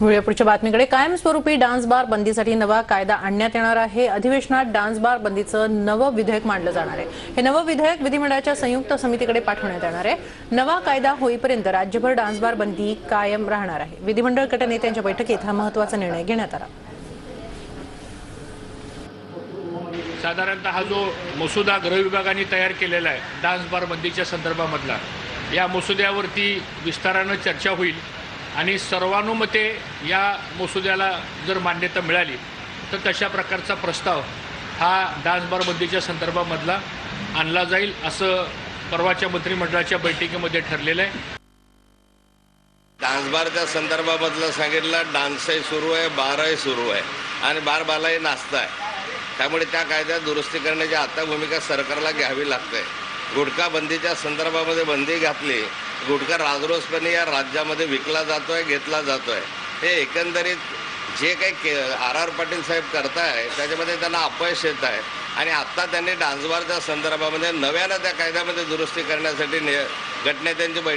वळूया पुढच्या बातमीकडे. कायमस्वरूपी डान्स बार बंदीसाठी नवा कायदा आणण्यात येणार आहे. अधिवेशनात डान्स बार बंदीचं नवं विधेयक मांडलं जाणार आहे. हे नवं विधेयक विधिमंडळाच्या संयुक्त समितीकडे पाठवण्यात येणार आहे. नवा कायदा होईपर्यंत राज्यभर डान्स बार बंदी कायम राहणार आहे. विधिमंडळ गटनेत्यांच्या बैठकीत हा महत्त्वाचा निर्णय घेण्यात आला. साधारणतः हा जो मसुदा गृहविभागाने तयार केलेला आहे डान्स बार बंदीच्या संदर्भामधला या मसुद्यावरती विस्तारानं चर्चा होईल. आणि सर्वानुमते या मसुद्याला जर मान्यता मिळाली तर तशा प्रकारचा प्रस्ताव हा डान्स बार बंदीच्या संदर्भामधला आणला जाईल असं परवाच्या मंत्रिमंडळाच्या बैठकीमध्ये ठरलेलं आहे. डान्स बारच्या संदर्भामधलं सांगितलं डान्सही सुरू आहे बारही सुरू आहे आणि बार बालाही नाचता आहे त्यामुळे त्या कायद्यात दुरुस्ती करण्याची आता भूमिका सरकारला घ्यावी लागते. गुटखा बंदीच्या संदर्भामध्ये बंदी घातली. गुटखा राजरोसपणे या राज्यामध्ये विकला जातोय घेतला जातोय. हे एकंदरीत जे काही के आर आर पाटील साहेब करताय त्याच्यामध्ये त्यांना अपयश येत आहे आणि आत्ता त्यांनी डान्सबारच्या संदर्भामध्ये नव्यानं त्या कायद्यामध्ये दुरुस्ती करण्यासाठी ने- गटनेत्यांची बैठक